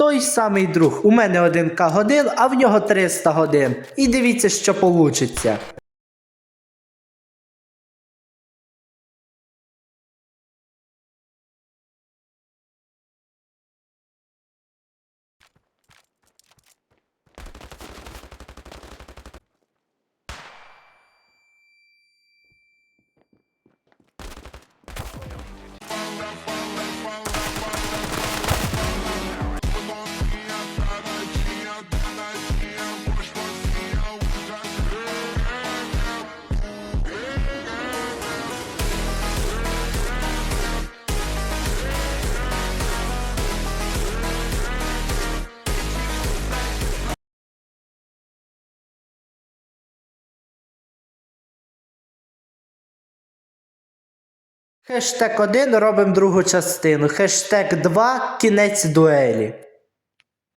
той самий друг. У мене 1К годин, а в нього 300 годин. І дивіться, що получиться. Хештег 1 робимо другу частину. Хештег 2 кінець дуелі.